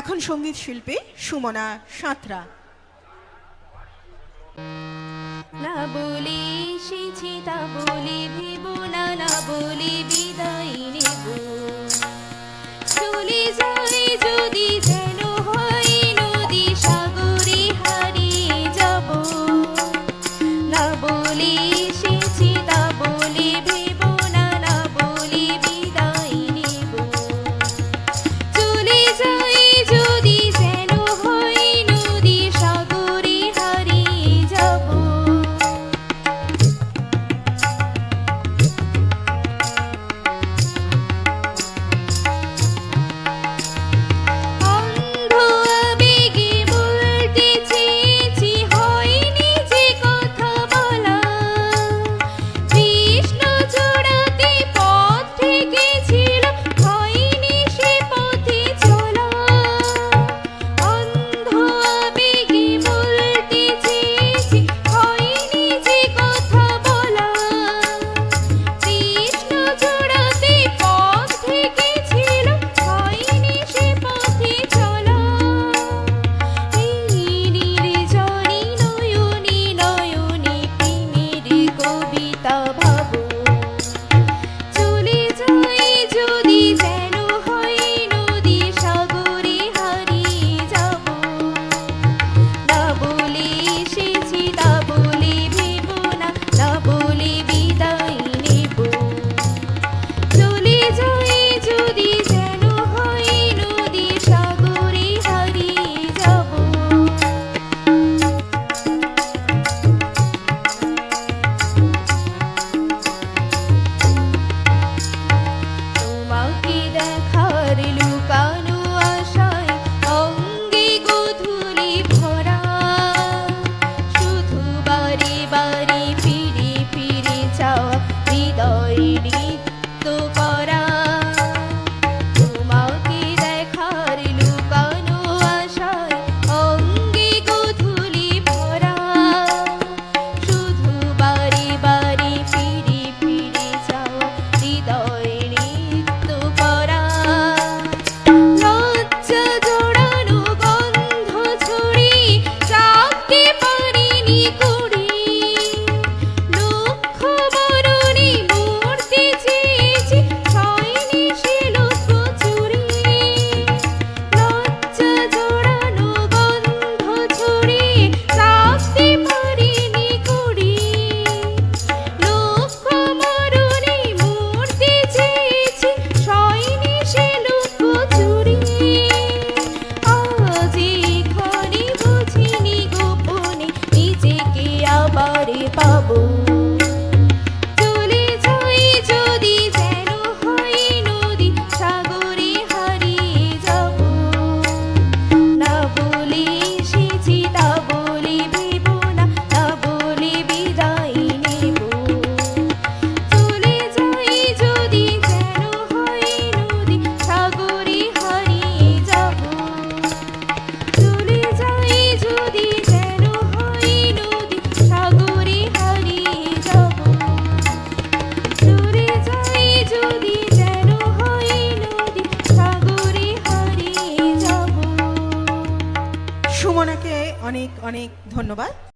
এখন সংগীত শিল্পী সুমনা সাঁতরা। না বলি শিছি তা বলি ভিবো না না বলি অনেক অনেক ধন্যবাদ।